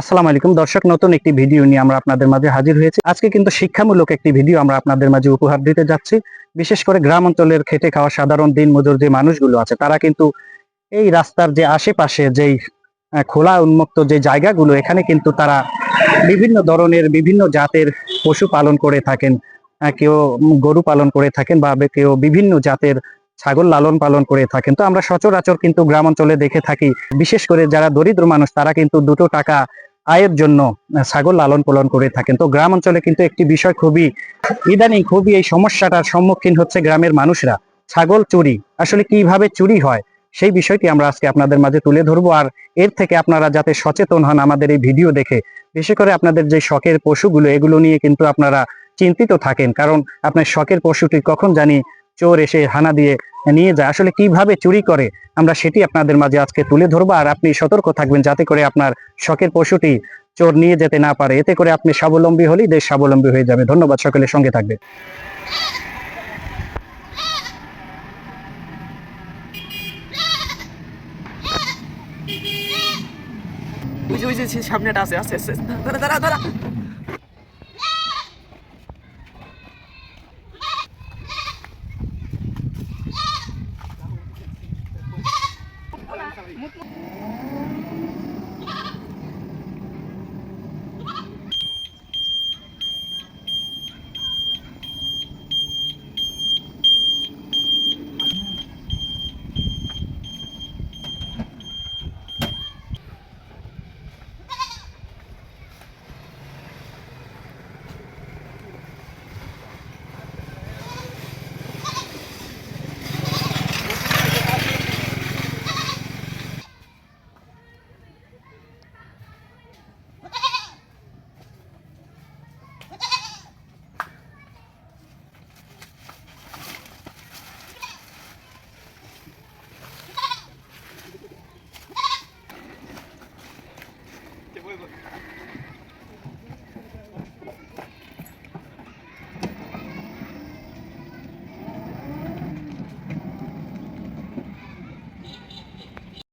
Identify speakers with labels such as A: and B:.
A: আসসালামু আলাইকুম। দর্শক, নতুন একটি ভিডিও নিয়ে আমরা আপনাদের মাঝে হাজির হয়েছি। আজকে কিন্তু শিক্ষামূলক একটি ভিডিও আমরা আপনাদের মাঝে উপহার দিতে যাচ্ছি। বিশেষ করে গ্রাম অঞ্চলের খেটে খাওয়া সাধারণ দিন মজুর যে মানুষগুলো আছে, তারা কিন্তু এই রাস্তার যে আশেপাশে যেই খোলা উন্মুক্ত যে জায়গাগুলো, এখানে কিন্তু তারা বিভিন্ন ধরনের বিভিন্ন জাতের পশু পালন করে থাকেন। কেউ গরু পালন করে থাকেন বা কেউ বিভিন্ন জাতের ছাগল লালন পালন করে থাকেন। তো আমরা সচরাচর কিন্তু গ্রাম অঞ্চলে দেখে থাকি, বিশেষ করে যারা দরিদ্র মানুষ, তারা কিন্তু দুটো টাকা আয়ের জন্য ছাগল লালন পালন করে থাকেন। তো গ্রাম অঞ্চলে কিন্তু একটি বিষয় খুবই ইদানিং খুবই এই সমস্যাটার সম্মুখীন হচ্ছে গ্রামের মানুষরা। ছাগল চুরি, আসলে কীভাবে চুরি হয়, সেই বিষয়টি আমরা আজকে আপনাদের মাঝে তুলে ধরবো। আর এর থেকে আপনারা যাতে সচেতন হন আমাদের এই ভিডিও দেখে বিশেষ করে আপনাদের যে শখের পশুগুলো, এগুলো নিয়ে কিন্তু আপনারা চিন্তিত থাকেন। কারণ আপনার শখের পশুটি কখন জানি চোর এসে হানা দিয়ে নিয়ে যায়। আসলে কীভাবে চুরি করে, আমরা সেটি আপনাদের মাঝে আজকে তুলে ধরবো। আর আপনি সতর্ক থাকবেন যাতে করে আপনার শখের পশুটি চোর নিয়ে যেতে না পারে। এতে করে আপনি স্বাবলম্বী হলেই দেশ স্বাবলম্বী হয়ে যাবে। ধন্যবাদ সকলের সঙ্গে থাকবে।
B: সামনেটা আছে আছে। দাঁড়া দাঁড়া দাঁড়া। Paris.